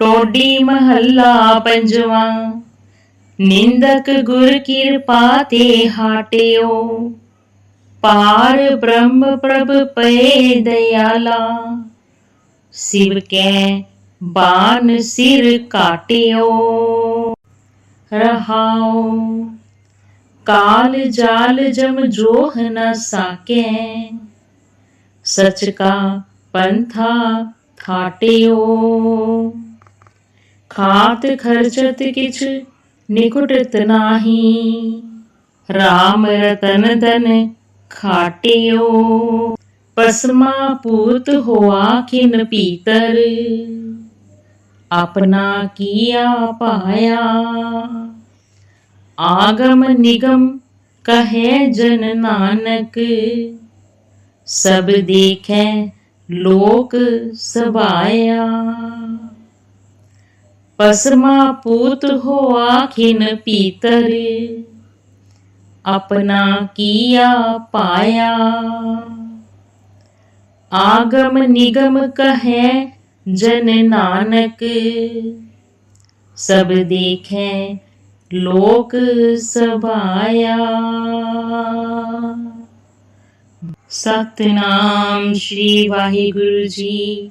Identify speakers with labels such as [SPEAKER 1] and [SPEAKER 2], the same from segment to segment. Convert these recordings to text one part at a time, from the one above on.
[SPEAKER 1] ਟੋਡੀ ਮਹੱਲਾ ਪੰਜਵਾਂ। ਨਿੰਦਕ ਗੁਰ ਕਿਰਪਾ ਤੇ ਹਾਟਿਓ। ਪਾਰ ਬ੍ਰਹਮ ਪ੍ਰਭ ਪਏ ਦਇਆਲਾ। ਸਿਵ ਕੈ ਬਾਨ ਸਿਰ ਕਾਟਿਓ ਰਹਾਉ। ਕਾਲ ਜਾਲ ਜਮ ਜੋਹ ਨ ਸਾਕੈ। ਸਚ ਕਾ ਪੰਥਾ ਥਾਟਿਓ खात खर्चत किच निकुटत नाही। राम रतन धन खाटियो। पसमा पूत हुआ किन पीतर अपना किया पाया। आगम निगम कहे जन नानक। सब देखे लोक सबाया। पसमा पूत हो आखिन पीतर। अपना किया पाया। आगम निगम कहे जन नानक। सब देखे लोक सभाया। सतनाम श्री वाहिगुरु जी।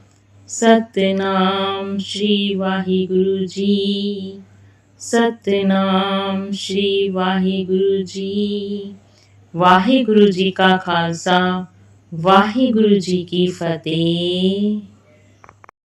[SPEAKER 1] सतनाम श्री वाहिगुरु जी सतनाम श्री वाहिगुरु जी वाहिगुरु जी का खालसा वाहिगुरु जी की फतेह।